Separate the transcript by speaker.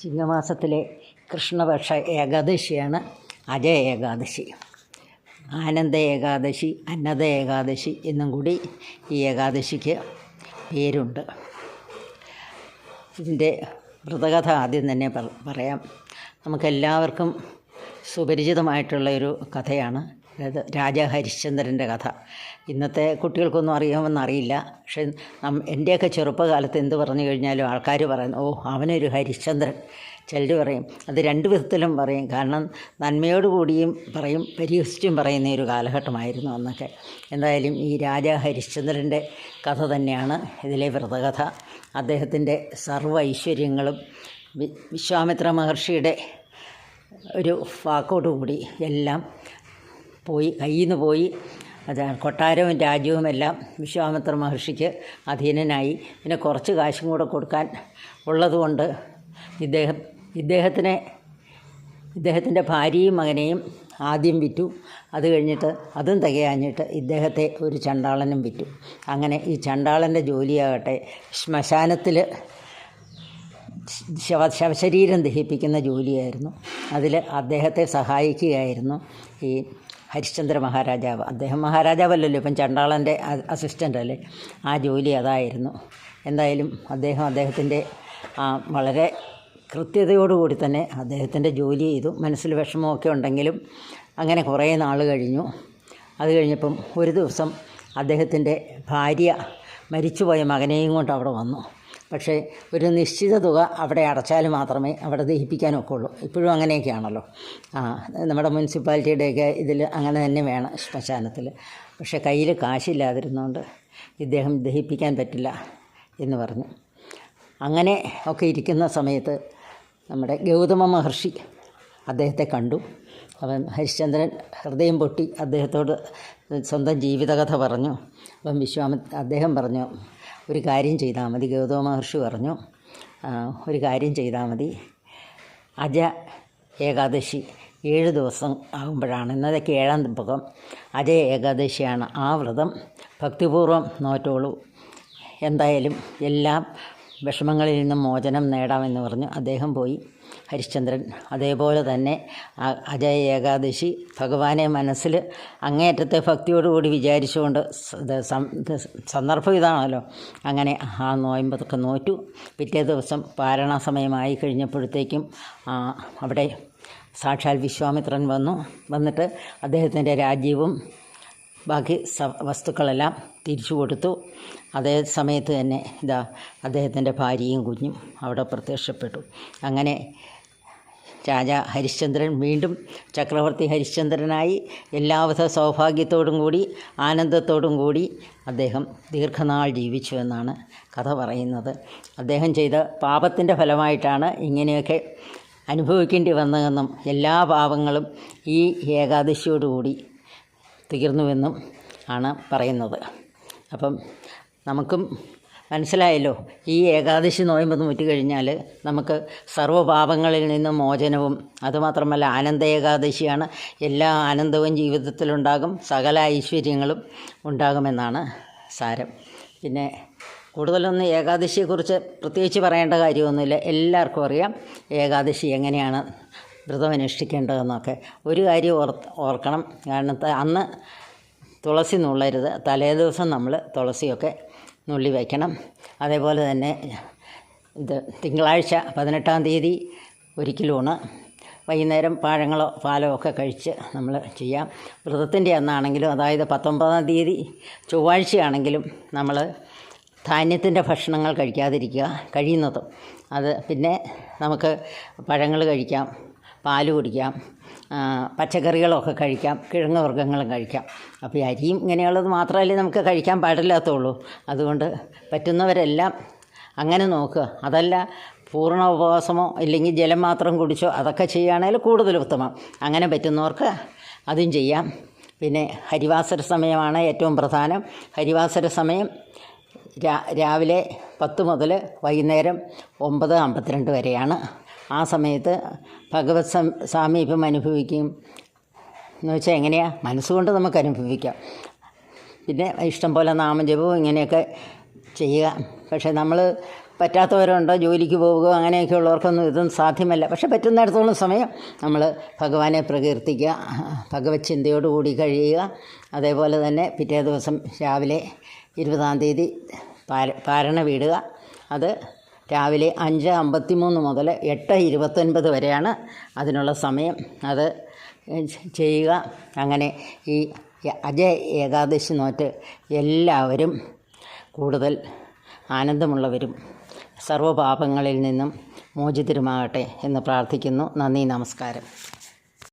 Speaker 1: ചിങ്ങമാസത്തിലെ കൃഷ്ണപക്ഷ ഏകാദശിയാണ് അജയ ഏകാദശി. ആനന്ദ ഏകാദശി അന്നദ ഏകാദശി എന്നും കൂടി ഈ ഏകാദശിക്ക് പേരുണ്ട്. ഇതിന്റെ വ്രതകഥ ആദ്യം തന്നെ പറയാം. നമുക്കെല്ലാവർക്കും സുപരിചിതമായിട്ടുള്ള ഒരു കഥയാണ് അതായത് രാജാ ഹരിശ്ചന്ദ്രന്റെ കഥ. ഇന്നത്തെ കുട്ടികൾക്കൊന്നും അറിയാമെന്ന് അറിയില്ല. പക്ഷെ എന്റെയൊക്കെ ചെറുപ്പകാലത്ത് എന്ത് പറഞ്ഞു കഴിഞ്ഞാലും ആൾക്കാർ പറയുന്നു ഓ അവനൊരു ഹരിശ്ചന്ദ്രൻ. ചിലർ പറയും അത് രണ്ട് വിധത്തിലും പറയും. കാരണം നന്മയോട് കൂടിയും പറയും പരിഹസിച്ചും പറയുന്ന ഒരു കാലഘട്ടമായിരുന്നു അന്നൊക്കെ. എന്തായാലും ഈ രാജാ ഹരിശ്ചന്ദ്രന്റെ കഥ തന്നെയാണ് ഇതിലെ വ്രതകഥ. അദ്ദേഹത്തിന്റെ സർവ ഐശ്വര്യങ്ങളും വിശ്വാമിത്ര മഹർഷിയുടെ ഒരു വാക്കോടുകൂടി എല്ലാം പോയി കയ്യിൽ നിന്ന് പോയി. അത് കൊട്ടാരവും രാജ്യവും എല്ലാം വിശ്വാമിത്ര മഹർഷിക്ക് അധീനനായി. പിന്നെ കുറച്ച് കാശും കൂടെ കൊടുക്കാൻ ഉള്ളതുകൊണ്ട് ഇദ്ദേഹം ഇദ്ദേഹത്തിനെ ഇദ്ദേഹത്തിന്റെ ഭാര്യയും മകനെയും ആദ്യം വിറ്റു. അത് കഴിഞ്ഞിട്ട് അതും തികയാഞ്ഞിട്ട് ഇദ്ദേഹത്തെ ഒരു ചണ്ടാളനും വിറ്റു. അങ്ങനെ ഈ ചണ്ടാളന്റെ ജോലിയാകട്ടെ ശ്മശാനത്തിൽ ശവ ശവശരീരം ദഹിപ്പിക്കുന്ന ജോലിയായിരുന്നു. അതിൽ അദ്ദേഹത്തെ സഹായിക്കുകയായിരുന്നു ഈ ഹരിശ്ചന്ദ്ര മഹാരാജാവ്. അദ്ദേഹം മഹാരാജാവല്ലല്ലോ. ഇപ്പം ചണ്ടാളന്റെ അസിസ്റ്റന്റ് അല്ലേ? ആ ജോലി അതായിരുന്നു. എന്തായാലും അദ്ദേഹം അദ്ദേഹത്തിന്റെ ആ വളരെ കൃത്യതയോടുകൂടി തന്നെ അദ്ദേഹത്തിന്റെ ജോലി ചെയ്തു. മനസ്സിൽ വിഷമമൊക്കെ ഉണ്ടെങ്കിലും അങ്ങനെ കുറേ നാൾ കഴിഞ്ഞു. അത് കഴിഞ്ഞപ്പം ഒരു ദിവസം അദ്ദേഹത്തിന്റെ ഭാര്യ മരിച്ചുപോയ മകനെയും കൊണ്ട് അവിടെ വന്നു. പക്ഷേ ഒരു നിശ്ചിത തുക അവിടെ അടച്ചാൽ മാത്രമേ അവിടെ ദഹിപ്പിക്കാനൊക്കെ ഉള്ളൂ ഇപ്പോഴും അങ്ങനെയൊക്കെയാണല്ലോ. ആ നമ്മുടെ മുനിസിപ്പാലിറ്റിയുടെയൊക്കെ ഇതിൽ അങ്ങനെ തന്നെ വേണം ശ്മശാനത്തിൽ പക്ഷേ കയ്യിൽ കാശില്ലാതിരുന്നുകൊണ്ട് ഇദ്ദേഹം ദഹിപ്പിക്കാൻ പറ്റില്ല എന്ന് പറഞ്ഞു. അങ്ങനെ ഒക്കെ ഇരിക്കുന്ന സമയത്ത് നമ്മുടെ ഗൗതമ മഹർഷി അദ്ദേഹത്തെ കണ്ടു. അവൻ ഹരിശ്ചന്ദ്രൻ ഹൃദയം പൊട്ടി അദ്ദേഹത്തോട് സ്വന്തം ജീവിതകഥ പറഞ്ഞു. അപ്പം വിശ്വാമ അദ്ദേഹം പറഞ്ഞു ഒരു കാര്യം ചെയ്താൽ മതി. ഗൗതമ മഹർഷി പറഞ്ഞു ഒരു കാര്യം ചെയ്താൽ മതി. അജ ഏകാദശി ഏഴ് ദിവസം ആകുമ്പോഴാണ് ഇന്നതൊക്കെ ഏഴാം ദിവസം അജയ ഏകാദശിയാണ് ആ വ്രതം. ഭക്തിപൂർവം നോറ്റോളൂ. എന്തായാലും എല്ലാം വിഷമങ്ങളിൽ നിന്നും മോചനം നേടാമെന്ന് പറഞ്ഞു. അദ്ദേഹം പോയി. ഹരിശ്ചന്ദ്രൻ അതേപോലെ തന്നെ അജയ ഏകാദശി ഭഗവാനെ മനസ്സിൽ അങ്ങേയറ്റത്തെ ഭക്തിയോടുകൂടി വിചാരിച്ചുകൊണ്ട് സന്ദർഭം ഇതാണല്ലോ. അങ്ങനെ ആ നോയമ്പതൊക്കെ നോറ്റു. പിറ്റേ ദിവസം പാരണ സമയമായി കഴിഞ്ഞപ്പോഴത്തേക്കും അവിടെ സാക്ഷാൽ വിശ്വാമിത്രൻ വന്നു. വന്നിട്ട് അദ്ദേഹത്തിന്റെ രാജ്യവും ബാക്കി വസ്തുക്കളെല്ലാം തിരിച്ചു കൊടുത്തു. അതേ സമയത്ത് തന്നെ ഇതാ അദ്ദേഹത്തിന്റെ ഭാര്യയും കുഞ്ഞും അവിടെ പ്രത്യക്ഷപ്പെട്ടു. അങ്ങനെ രാജ ഹരിശ്ചന്ദ്രൻ വീണ്ടും ചക്രവർത്തി ഹരിശ്ചന്ദ്രനായി എല്ലാവിധ സൗഭാഗ്യത്തോടും കൂടി ആനന്ദത്തോടും കൂടി അദ്ദേഹം ദീർഘനാൾ ജീവിച്ചു എന്നാണ് കഥ പറയുന്നത്. അദ്ദേഹം ചെയ്ത പാപത്തിന്റെ ഫലമായിട്ടാണ് ഇങ്ങനെയൊക്കെ അനുഭവിക്കേണ്ടി വന്നതെന്നും എല്ലാ പാപങ്ങളും ഈ ഏകാദശിയോടുകൂടി തീർന്നുവെന്നും ആണ് പറയുന്നത്. അപ്പം നമുക്കും മനസ്സിലായല്ലോ ഈ ഏകാദശി നോയമ്പ് നൂറ്റി കഴിഞ്ഞാൽ നമുക്ക് സർവപാപങ്ങളിൽ നിന്നും മോചനവും അതുമാത്രമല്ല ആനന്ദ ഏകാദശിയാണ് എല്ലാ ആനന്ദവും ജീവിതത്തിലുണ്ടാകും സകല ഐശ്വര്യങ്ങളും ഉണ്ടാകുമെന്നാണ് സാരം. പിന്നെ കൂടുതലൊന്നും ഏകാദശിയെക്കുറിച്ച് പ്രത്യേകിച്ച് പറയേണ്ട കാര്യമൊന്നുമില്ല എല്ലാവർക്കും അറിയാം ഏകാദശി എങ്ങനെയാണ് വ്രതം അനുഷ്ഠിക്കേണ്ടതെന്നൊക്കെ ഒരു കാര്യം ഓർ ഓർക്കണം. കാരണം അന്ന് തുളസി നുള്ളരുത്. തലേ ദിവസം നമ്മൾ തുളസിയൊക്കെ നുള്ളി വയ്ക്കണം. അതേപോലെ തന്നെ ഇത് തിങ്കളാഴ്ച പതിനെട്ടാം തീയതി ഒരിക്കലൂണ് വൈകുന്നേരം പഴങ്ങളോ പാലോ ഒക്കെ കഴിച്ച് നമ്മൾ ചെയ്യാം. വ്രതത്തിന്റെ അന്നാണെങ്കിലും അതായത് പത്തൊമ്പതാം തീയതി ചൊവ്വാഴ്ചയാണെങ്കിലും നമ്മൾ ധാന്യത്തിന്റെ ഭക്ഷണങ്ങൾ കഴിക്കാതിരിക്കുക കഴിയുന്നതും. അത് പിന്നെ നമുക്ക് പഴങ്ങൾ കഴിക്കാം. പാൽ കുടിക്കാം പച്ചക്കറികളൊക്കെ കഴിക്കാം കിഴങ്ങ് വർഗങ്ങളും കഴിക്കാം. അപ്പോൾ ഈ അരിയും ഇങ്ങനെയുള്ളത് മാത്രമല്ലേ നമുക്ക് കഴിക്കാൻ പാടില്ലാത്തുള്ളൂ. അതുകൊണ്ട് പറ്റുന്നവരെല്ലാം അങ്ങനെ നോക്കുക. അതല്ല പൂർണ ഉപവാസമോ ഇല്ലെങ്കിൽ ജലം മാത്രം കുടിച്ചോ അതൊക്കെ ചെയ്യുകയാണെങ്കിൽ കൂടുതൽ ഉത്തമം. അങ്ങനെ പറ്റുന്നവർക്ക് അതും ചെയ്യാം. പിന്നെ ഹരിവാസര സമയമാണ് ഏറ്റവും പ്രധാനം. ഹരിവാസര സമയം രാവിലെ പത്ത് മുതൽ വൈകുന്നേരം ഒമ്പത് അമ്പത്തിരണ്ട് വരെയാണ്. ആ സമയത്ത് ഭഗവത് സാമീപ്യം അനുഭവിക്കും. എന്ന് വെച്ചാൽ എങ്ങനെയാണ് മനസ്സുകൊണ്ട് നമുക്ക് അനുഭവിക്കാം. പിന്നെ ഇഷ്ടം പോലെ നാമജപവും ഇങ്ങനെയൊക്കെ ചെയ്യുക. പക്ഷേ നമ്മൾ പറ്റാത്തവരുണ്ടോ? ജോലിക്ക് പോവുക അങ്ങനെയൊക്കെ ഉള്ളവർക്കൊന്നും ഇതൊന്നും സാധ്യമല്ല. പക്ഷേ പറ്റുന്നിടത്തോളം സമയം നമ്മൾ ഭഗവാനെ പ്രകീർത്തിക്കുക ഭഗവത് ചിന്തയോടുകൂടി കഴിയുക. അതേപോലെ തന്നെ പിറ്റേ ദിവസം രാവിലെ ഇരുപതാം തീയതി പാര പാരണ വീടുക. അത് രാവിലെ അഞ്ച് അമ്പത്തി മൂന്ന് മുതൽ എട്ട് ഇരുപത്തൊൻപത് വരെയാണ് അതിനുള്ള സമയം. അത് ചെയ്യുക. അങ്ങനെ ഈ അജയ ഏകാദശി നോറ്റ് എല്ലാവരും കൂടുതൽ ആനന്ദമുള്ളവരും സർവപാപങ്ങളിൽ നിന്നും മോചിതരുമാകട്ടെ എന്ന് പ്രാർത്ഥിക്കുന്നു. നന്ദി നമസ്കാരം.